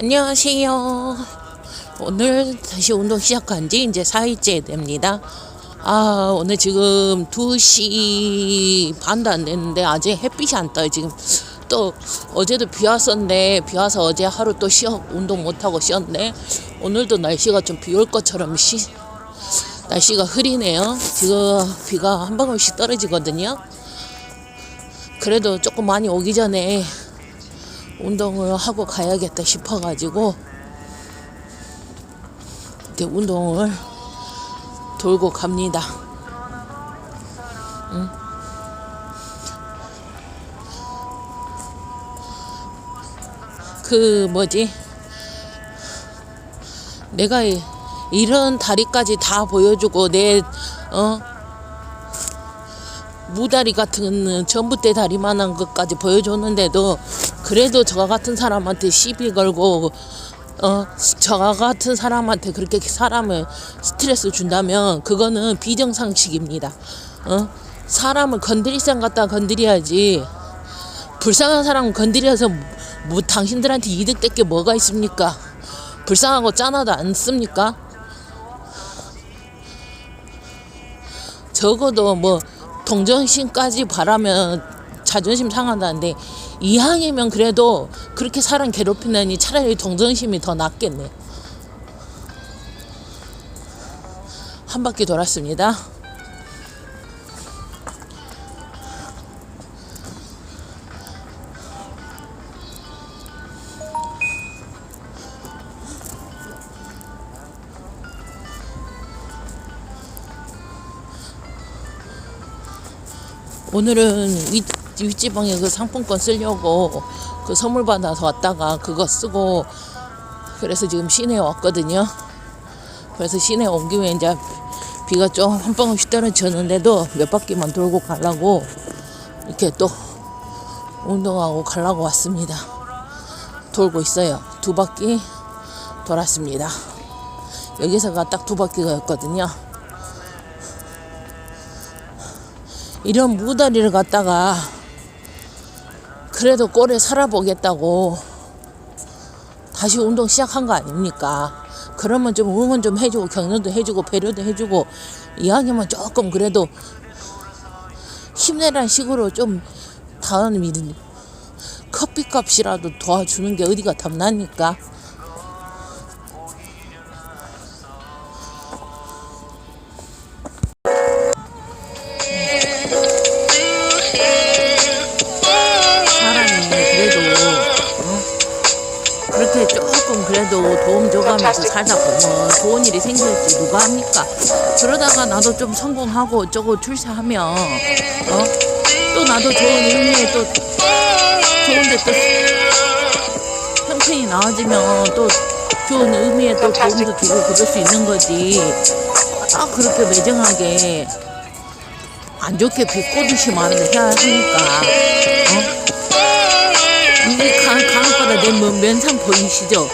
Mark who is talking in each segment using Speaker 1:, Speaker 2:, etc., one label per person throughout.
Speaker 1: 안녕하세요. 오늘 다시 운동 시작한 지 이제 4일째 됩니다. 아, 오늘 지금 2시 반도 안 됐는데 아직 햇빛이 안 떠요. 지금 또 어제도 비 왔었는데 비 와서 어제 하루 또 쉬어 운동 못 하고 쉬었네. 오늘도 날씨가 좀 비 올 것처럼 시 날씨가 흐리네요. 지금 비가 한 방울씩 떨어지거든요. 그래도 조금 많이 오기 전에 운동을 하고 가야겠다 싶어가지고 이렇게 운동을 돌고 갑니다. 응? 그 뭐지? 내가 이- 이런 다리까지 다 보여주고 내 어? 무다리 같은 전봇대 다리만한 것까지 보여줬는데도 그래도 저와 같은 사람한테 시비 걸고 어 저와 같은 사람한테 그렇게 사람을 스트레스 준다면 그거는 비정상식입니다. 어 사람을 건드릴 생 갖다 건드려야지 불쌍한 사람 건드려서 뭐 당신들한테 이득 될 게 뭐가 있습니까? 불쌍하고 짠하도 않습니까? 적어도 뭐 동정심까지 바라면 자존심 상한다는데 이왕이면 그래도 그렇게 사람 괴롭히느니 차라리 동정심이 더 낫겠네. 한 바퀴 돌았습니다. 오늘은 윗, 윗지방에 그 상품권 쓰려고 그 선물 받아서 왔다가 그거 쓰고 그래서 지금 시내에 왔거든요. 그래서 시내에 온 김에 이제 비가 좀 한 방울씩 떨어졌는데도 몇 바퀴만 돌고 가려고 이렇게 또 운동하고 가려고 왔습니다. 돌고 있어요. 두 바퀴 돌았습니다. 여기서가 딱 두 바퀴가였거든요. 이런 무다리를 갖다가 그래도 꼴에 살아보겠다고 다시 운동 시작한 거 아닙니까? 그러면 좀 응원 좀 해주고 격려도 해주고 배려도 해주고 이야기만 조금 그래도 힘내라는 식으로 좀 다음 일 커피값이라도 도와주는 게 어디가 탐납니까? 그래도 도움 줘가면서 살다 보면 좋은 일이 생길지 누가 합니까? 그러다가 나도 좀 성공하고 어쩌고 출세하면 어? 또 나도 좋은 의미에 또 좋은데 또 형편이 나아지면 또 좋은 의미에 또 도움도 주고 그럴 수 있는 거지 아 그렇게 매정하게 안 좋게 비꼬듯이 말을 해야 하니까 어? 이게 강, 강바다 내 면- 면상 보이시죠?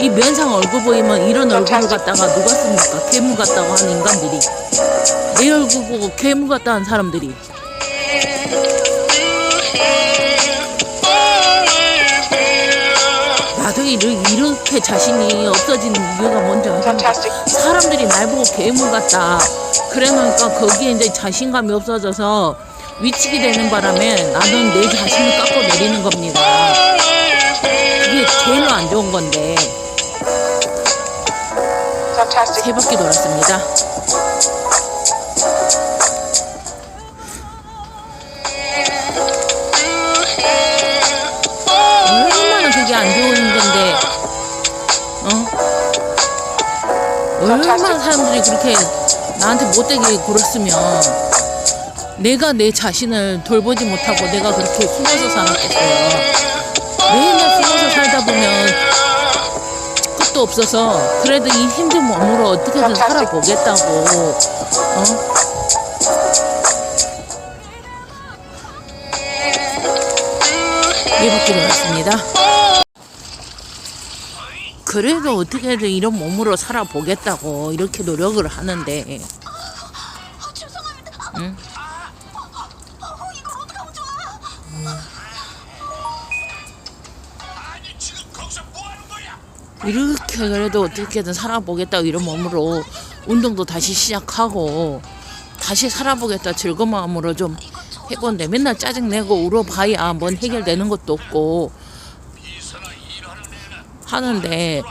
Speaker 1: 이 면상 얼굴 보이면 이런 얼굴을 갖다가 누가 씁니까? 괴물 같다고 하는 인간들이 내 얼굴 보고 괴물 같다 는 사람들이 나도 이렇게 자신이 없어지는 이유가 뭔지 아십니까? 사람들이 날 보고 괴물 같다. 그러니까 거기에 이제 자신감이 없어져서 위축이 되는 바람에 나는 내 자신을 깎고 내리는 겁니다. 그게 제일 안 좋은 건데. 세 바퀴 돌았습니다. 얼마나 그게 안 좋은 건데, 어? 얼마나 사람들이 그렇게 나한테 못되게 굴었으면 내가 내 자신을 돌보지 못하고 내가 그렇게 숨어서 살았겠어요. 매일날 숨어서 살다 보면 끝도 없어서 그래도 이 힘든 몸으로 어떻게든 살아보겠다고 어? 네 바퀴 돌았습니다. 그래도 어떻게든 이런 몸으로 살아보겠다고 이렇게 노력을 하는데 응? 이렇게 그래도 어떻게든 살아보겠다 이런 마음으로 운동도 다시 시작하고 다시 살아보겠다 즐거운 마음으로 좀 해본데 맨날 짜증내고 울어봐야 뭔 해결되는 것도 없고 하는데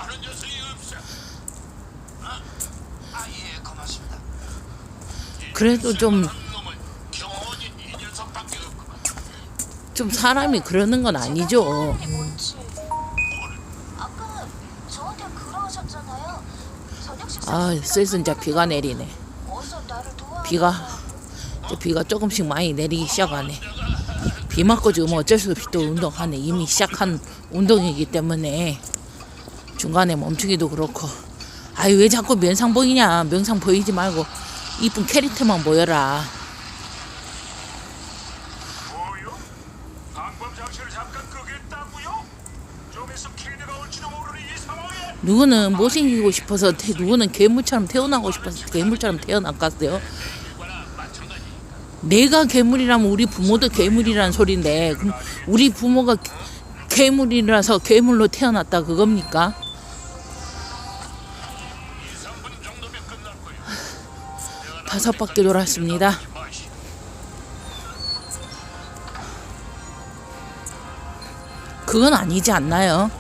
Speaker 1: 그래도 좀 좀 사람이 그러는 건 아니죠.
Speaker 2: 그러셨잖아요. 저녁 식사
Speaker 1: 아, 슬슬 이제 비가 내리네.
Speaker 2: 어서 나를 도와.
Speaker 1: 비가 이제 비가 조금씩 많이 내리기 시작하네. 비 맞고 지금 어쩔 수 없이 또 운동하네. 이미 시작한 운동이기 때문에 중간에 멈추기도 그렇고. 아유 왜 자꾸 면상 보이냐? 면상 보이지 말고 이쁜 캐릭터만 보여라.
Speaker 3: 뭐요? 방범 장치를 잠깐 끄겠다고요?
Speaker 1: 누구는 못생기고 싶어서 태- 누구는 괴물처럼 태어나고 싶어서 괴물처럼 태어났겠어요. 내가 괴물이라면 우리 부모도 괴물이라는 소린데 그럼 우리 부모가 괴물이라서 괴물로 태어났다 그겁니까? 다섯 바퀴 돌았습니다. 그건 아니지 않나요?